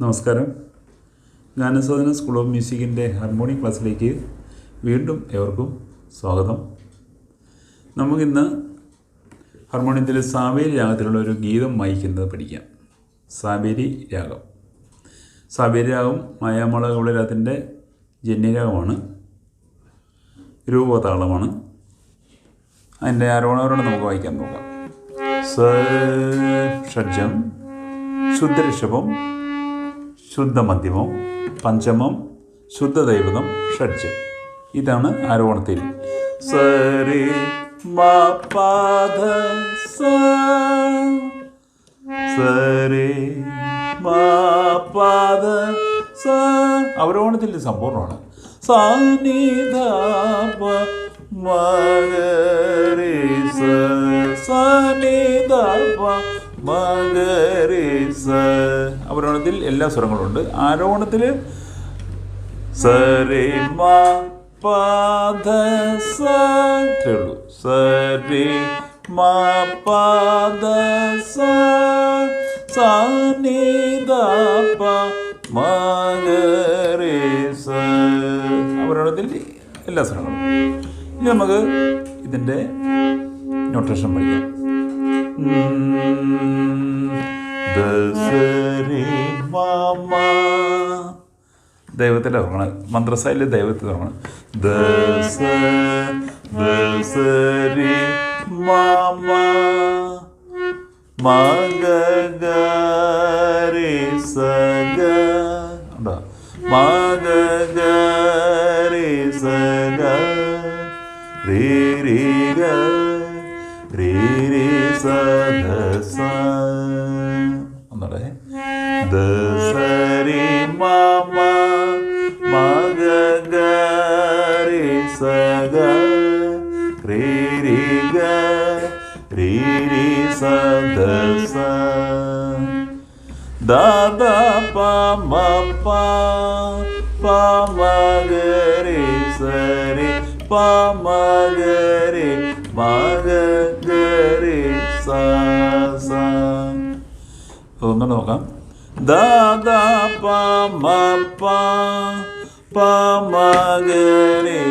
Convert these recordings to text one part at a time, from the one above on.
നമസ്കാരം. ഗാനസാധന school of മ്യൂസിക്കിന്റെ ഹാർമോണിയം ക്ലാസ്സിലേക്ക് വീണ്ടും ഏവർക്കും സ്വാഗതം. നമുക്കിന്ന് ഹാർമോണിയത്തിലെ സാവേരി രാഗത്തിലുള്ള ഒരു ഗീതം വായിക്കുന്നത് പഠിക്കാം. സാവേരി രാഗം. സാവേരി രാഗം മായാമള കൗളരാഗത്തിന്റെ ജന്യരാഗമാണ്. രൂപതാളമാണ്. അതിന്റെ ആരോണവരോട് നമുക്ക് വായിക്കാൻ നോക്കാം. ഷഡ്ജം ശുദ്ധഋഷഭം ശുദ്ധമധ്യമം പഞ്ചമം ശുദ്ധദൈവതം ഷഡ്ജം. ഇതാണ് ആരോഹണത്തിൽ സരി സരി പാദ സ. സമ്പൂർണമാണ് സാനിധ മകരി അവരോഹണത്തിൽ എല്ലാ സ്വരങ്ങളും ഉണ്ട് ആരോഹണത്തിൽ സരി മ പാദ സ ഇത്രയേ ഉള്ളൂ. സരി മ സ എല്ലാ സ്വരങ്ങളും. ഇനി നമുക്ക് ഇതിന്റെ നോട്ടേഷൻ പഠിക്കാം. ദൈവത്തിന്റെ തുടങ്ങണം മന്ത്രസായിലെ ദൈവത്തിൽ തുടങ്ങണം ദസ മാമ മകരി സഗ. മകരി സഗ. സ. ധ സ ദാദ പ മ പ പ മഗരി സരി പ മഗരി മഗരി സ സ ഒന്നുകൂടെ നോക്കാം ദാദ പ മ പ പ മഗരി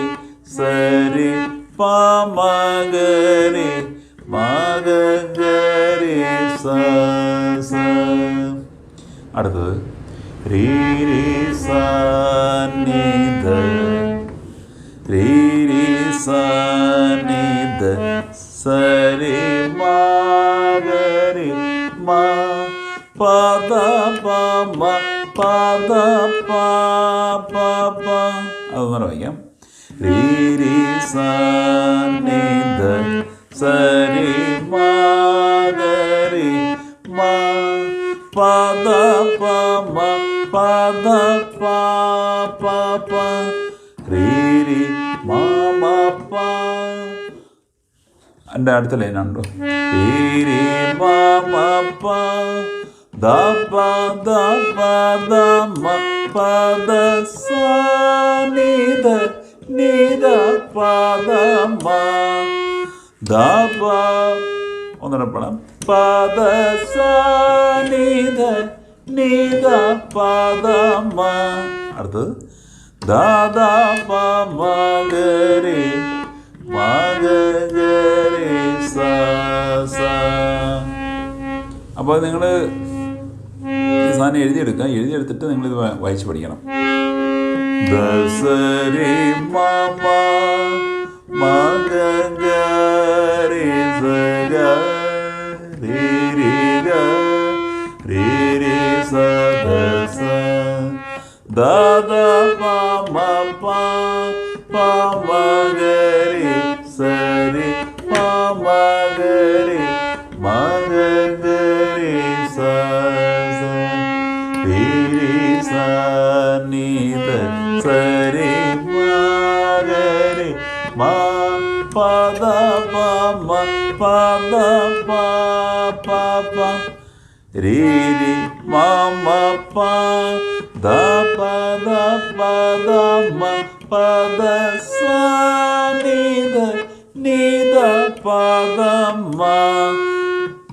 സരി പ മഗരി മഗരി സ സ അടുത്തത്. രീ രീ സ നി ധ. രീ രീ ധ. സരി മഗരി മാ പദ പ മ. പദ പ പ വായിക്കാം. രീ രീ സ പദ പ മ പദ പ പ പ രീ രീ മ മ പ എന്റെ അടുത്ത ലൈനാണല്ലോ രീ രീ മ മ പ ദ പ ദ പ ദ മ പ ദ സ നി ധ നി ദ മ ദ പ ഒന്നുകൂടെ പടം പ പദമ. അടുത്തത് ദാദാ ദ പ മ ഗ രി മകരി സ. സ അപ്പോൾ നിങ്ങൾ സാധനം എഴുതിയെടുക്കുക. എഴുതിയെടുത്തിട്ട് നിങ്ങളിത് വായിച്ച് പഠിക്കണം. ദസരി മമ രി രി മമ പ ദ പ ദ പ ദ മ പ ദ സ നീ ദ നീ ദ പ ദ മ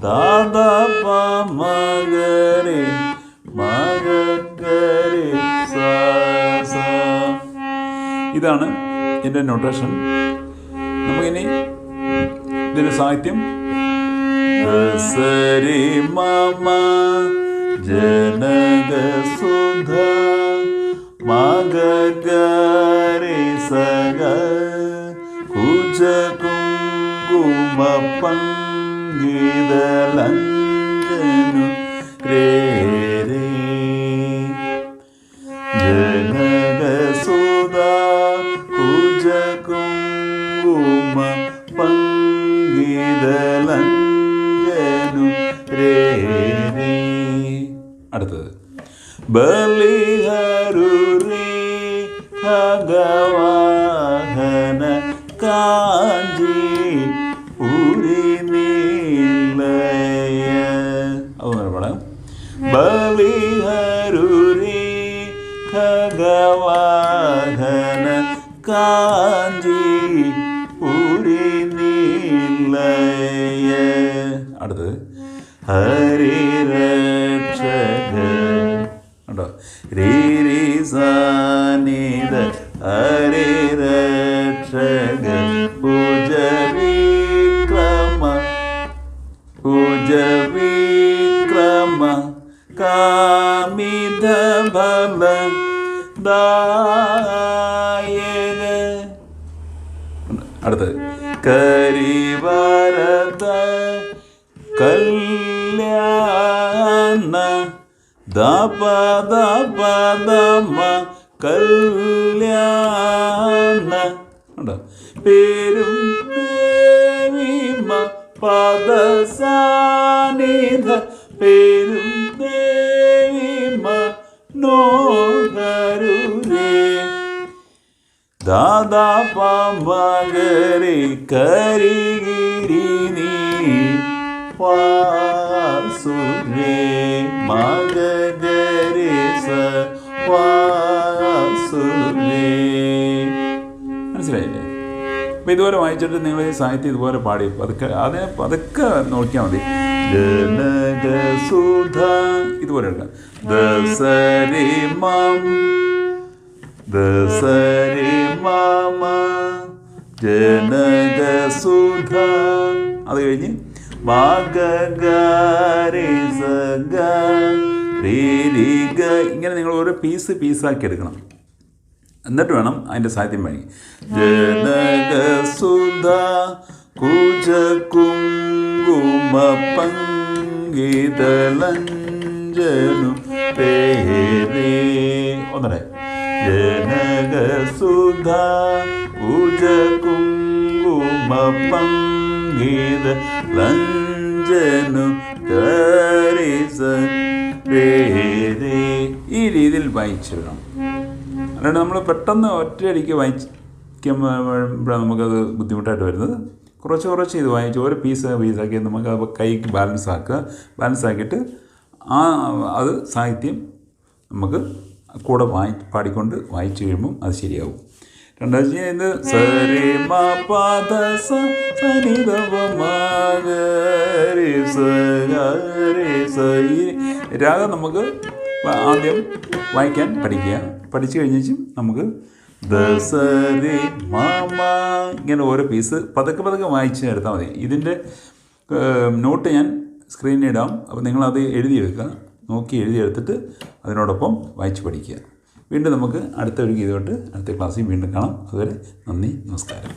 ദ ദ പ മ ഗ രി മ ഗ ഗ രി സ സ. ഇതാണ് എന്റെ നൊട്ടേഷൻ നമുക്കിനി ഇതിന്റെ സാഹിത്യം सरि मम जनगसुधा सरे मा जनगुधा मा गुजकु कुमपङ्गजक பலிஹருரே ககவாகன காஞ்சி உரிநிலைய அவங்க படம் பலிஹருரே ககவாகன காஞ்சி உரிநிலைய அடுத்தது ஹரிரட்சகர் ഉണ്ടോ? രീ രീ സാനിത ഹരിരക്ഷക പൂജ വിക്രമ പൂജ വിക്രമ കാമിത ഫല അടുത്തത്. കരിവരത കല്യാണ ദപ ദപ ദമ കല്യാണ. ഉണ്ടോ പേരും ദേവിമ പദസാനിധ. പേരും ദേവിമ നോകരുരേ ദാദാ പാമ്പകരെ കരിഗിരി നീ. മനസ്സിലായില്ലേ? അപ്പോൾ ഇതുപോലെ വായിച്ചിട്ട് നിങ്ങൾ ഈ സാഹിത്യം ഇതുപോലെ പാടി. പതുക്കെ അതിനെ പതുക്കെ നോക്കിയാൽ മതി. ഇതുപോലെ എടുക്കാം. അത് കഴിഞ്ഞ് ഇങ്ങനെ നിങ്ങൾ ഓരോ പീസ് പീസാക്കി എടുക്കണം. എന്നിട്ട് വേണം അതിന്റെ സാഹിത്യം പണി. ജനകസുധ കുജ കുങ്കുമ പങ്കിതലഞ്ജനു കുജ കുങ്കുമ പങ്കിത പേരേ ഈ രീതിയിൽ വായിച്ചിടണം അല്ലാണ്ട് നമ്മൾ പെട്ടെന്ന് ഒറ്റയടിക്ക് വായിക്കുമ്പോഴാണ് നമുക്കത് ബുദ്ധിമുട്ടായിട്ട് വരുന്നത്. കുറച്ച് കുറച്ച് ഇത് വായിച്ച് ഓരോ പീസ് പീസാക്കി നമുക്ക് അത് കൈക്ക് ബാലൻസ് ആക്കുക. ബാലൻസ് ആക്കിയിട്ട് ആ അത് സാഹിത്യം നമുക്ക് കൂടെ വായി പാടിക്കൊണ്ട് വായിച്ചു കഴിയുമ്പം അത് ശരിയാവും. രണ്ടാഴ്ച സരി മാ പദ സ സനി ദ പ മ ഗ രി സ ഗ രി സ ഈ രാഗം നമുക്ക് ആദ്യം വായിക്കാൻ പഠിക്കുക. പഠിച്ചു കഴിഞ്ഞേച്ചും നമുക്ക് ദസരി മാമ ഇങ്ങനെ ഓരോ പീസ് പതുക്കെ പതുക്കെ വായിച്ച് എടുത്താൽ മതി. ഇതിന്റെ നോട്ട് ഞാൻ സ്ക്രീനിൽ ഇടാം. അപ്പോൾ നിങ്ങളത് എഴുതിയെടുക്കുക നോക്കി എഴുതിയെടുത്തിട്ട് അതിനോടൊപ്പം വായിച്ച് പഠിക്കുക. വീണ്ടും നമുക്ക് അടുത്ത ഒരു ഗീതമായിട്ട് അടുത്ത ക്ലാസ്സിൽ വീണ്ടും കാണാം. അതുവരെ നന്ദി നമസ്കാരം.